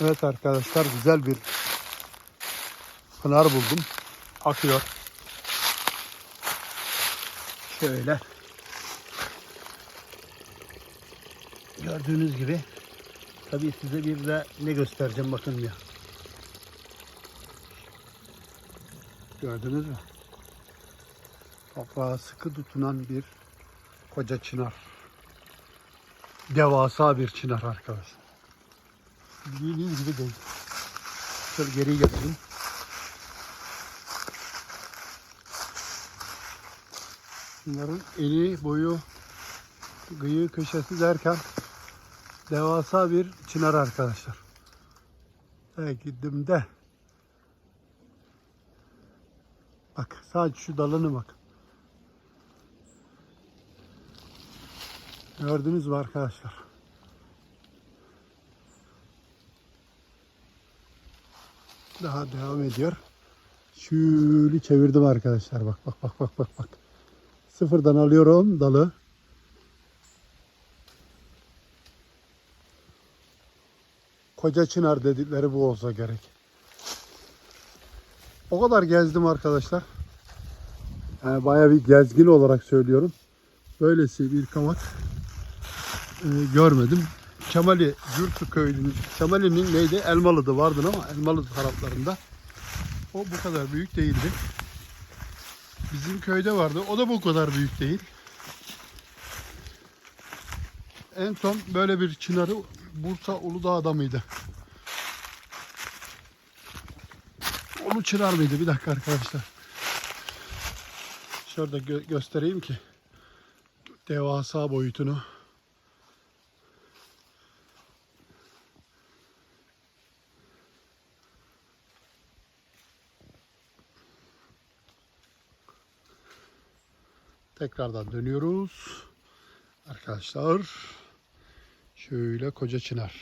Evet arkadaşlar güzel bir pınar buldum. Akıyor. Şöyle. Gördüğünüz gibi. Tabii size bir de ne göstereceğim bakın ya. Gördünüz mü? Toprağa sıkı tutunan bir koca çınar. Devasa bir çınar arkadaşlar. Bildiğiniz gibi değil. Şöyle geri getireyim. Bunların eni, boyu, gıyı, köşesi derken devasa bir çınar arkadaşlar. Belki de Bak sadece şu dalını bak. Gördünüz mü arkadaşlar? Daha devam ediyor. Şöyle çevirdim arkadaşlar. Bak bak bak bak bak bak. Sıfırdan alıyorum dalı. Koca çınar dedikleri bu olsa gerek. O kadar gezdim arkadaşlar. Yani bayağı bir gezgin olarak söylüyorum. Böylesi bir kavak e, görmedim. Çamali, Gürtü köyünün, Çamali'nin neydi? Elmalı'da vardı ama Elmalı taraflarında. O bu kadar büyük değildi. Bizim köyde vardı. O da bu kadar büyük değil. En son böyle bir çınarı Bursa Uludağ'da mıydı? Onu çınar mıydı? Bir dakika arkadaşlar. Şurada gö- göstereyim ki devasa boyutunu. Tekrardan dönüyoruz. Arkadaşlar şöyle koca çınar.